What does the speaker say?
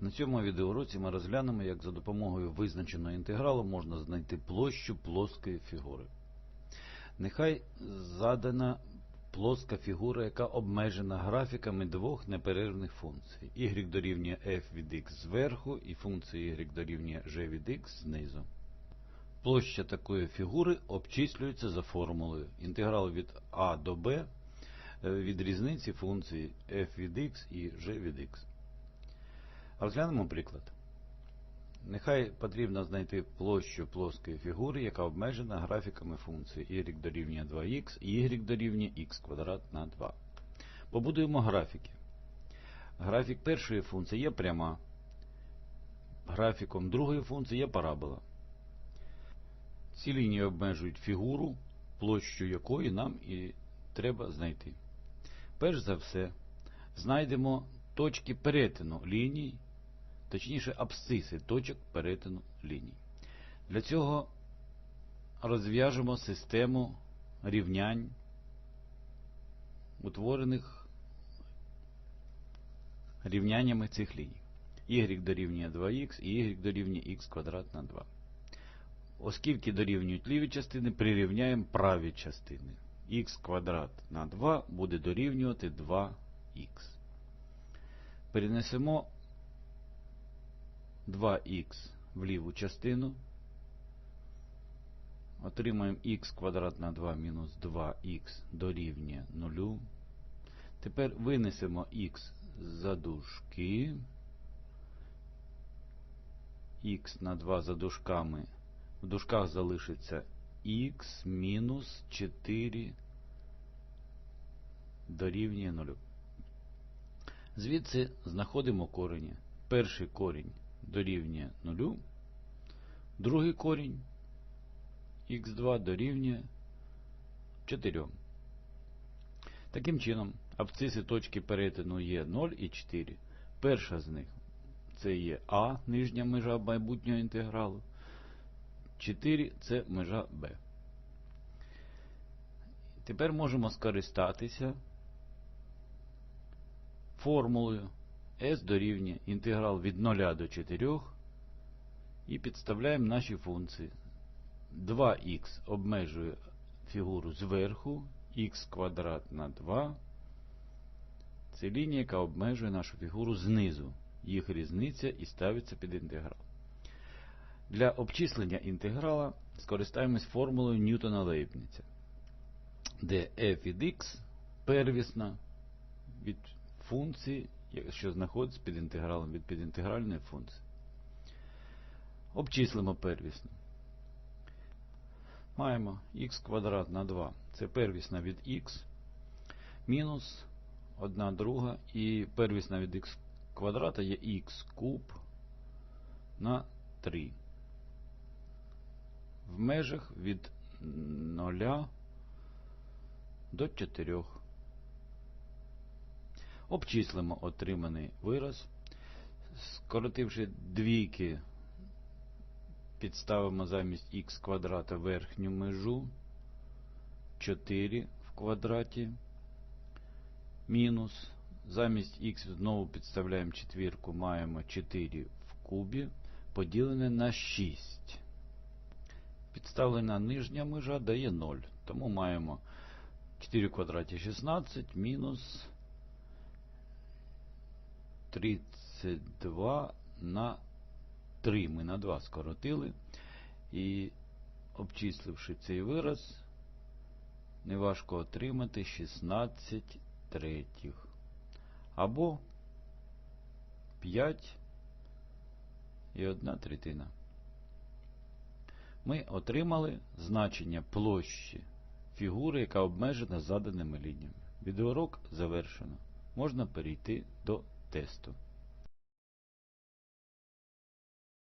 На цьому відеоуроці ми розглянемо, як за допомогою визначеного інтегралу можна знайти площу плоскої фігури. Нехай задана плоска фігура, яка обмежена графіками двох неперервних функцій. y дорівнює f від x зверху і функція y дорівнює g від x знизу. Площа такої фігури обчислюється за формулою інтеграл від a до b від різниці функцій f від x і g від x. Розглянемо приклад. Нехай потрібно знайти площу плоскої фігури, яка обмежена графіками функції y дорівнює 2х і y дорівнює х квадрат на 2. Побудуємо графіки. Графік першої функції є пряма. Графіком другої функції є парабола. Ці лінії обмежують фігуру, площу якої нам і треба знайти. Перш за все, знайдемо точки перетину ліній, точніше абсциси точок перетину ліній. Для цього розв'яжемо систему рівнянь, утворених рівняннями цих ліній. y дорівнює 2х і y дорівнює х квадрат на 2. Оскільки дорівнюють ліві частини, прирівняємо праві частини. х квадрат на 2 буде дорівнювати 2х. Перенесемо 2х в ліву частину. Отримаємо х квадрат на 2 мінус 2х дорівнює 0. Тепер винесемо х за дужки. х на 2 за дужками. В дужках залишиться х мінус 4 дорівнює 0. Звідси знаходимо корені. Перший корінь дорівнює 0, другий корінь х2 дорівнює 4. Таким чином, абсциси точки перетину є 0 і 4. Перша з них це є А, нижня межа майбутнього інтегралу. 4 це межа Б. Тепер можемо скористатися формулою s дорівнює інтеграл від 0 до 4 і підставляємо наші функції. 2х обмежує фігуру зверху, х квадрат на 2. Це лінія, яка обмежує нашу фігуру знизу. Їх різниця і ставиться під інтеграл. Для обчислення інтеграла скористаємось формулою Ньютона Лейбніця, де f від x первісна від функції, що знаходиться під інтегралом від підінтегральної функції. Обчислимо первісну. Маємо х квадрат на 2. Це первісна від х мінус 1 друга і первісна від х квадрата є х куб на 3 в межах від 0 до 4. Обчислимо отриманий вираз. Скоротивши двійки, підставимо замість х квадрата верхню межу 4 в квадраті. Мінус. Замість х знову підставляємо четвірку, маємо 4 в кубі, поділене на 6. Підставлена нижня межа дає 0. Тому маємо 4 в квадраті 16 мінус 32 на 3. Ми на 2 скоротили. І обчисливши цей вираз, неважко отримати 16 третіх. Або 5 і 1 третина. Ми отримали значення площі фігури, яка обмежена заданими лініями. Відеоурок завершено. Можна перейти до texto.